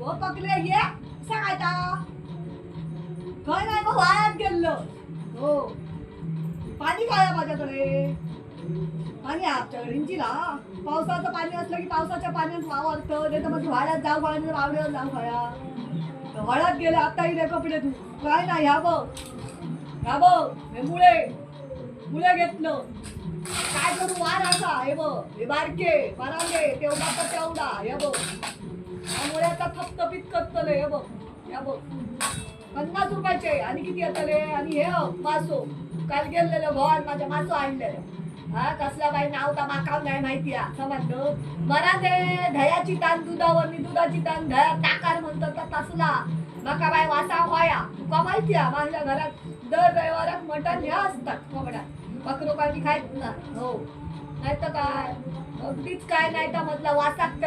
हो पकले ये सांगायता काय नाही मग वायात गेलं हो. पाणी काय माझ्याकडे. पाणी आहे आमच्याकडे ला पावसाचं पाणी असलं की पावसाच्या पाण्यात वावरतं. नाही तर मग वाड्यात जाऊ पाण्यात वावड्यावर जाऊ खाया वाड्यात गेले आता इथे कपडे तू. काय नाही ह्या बघ. ह्या बघ. हे मुळे. मुळे घेतलं. काय करू वार असा. हे बघ. हे बारके पराले तेवढा तर तेवढा. हे बघ. आता थपथपीत कत्तले हे बघ. या बघ. पन्नास रुपयाचे आणि किती येतले आणि हे मासो. काल गेलेलं भवान माझ्या मासो आणलेलं. हा कसला बाई नाव तर माकाव नाही माहिती आहे समजलं मला ते दह्याची तान दुधावर मी दुधाची तान दह्या टाकार म्हणतात तर तसला. माका बाई वासा होया. तुका माहिती हा माझ्या घरात दर रविवारात मटण हे असतात कोंबड्या बकरो काही खायत ना हो. नाही तर काय? अगदीच काय नाही तर म्हटलं वासात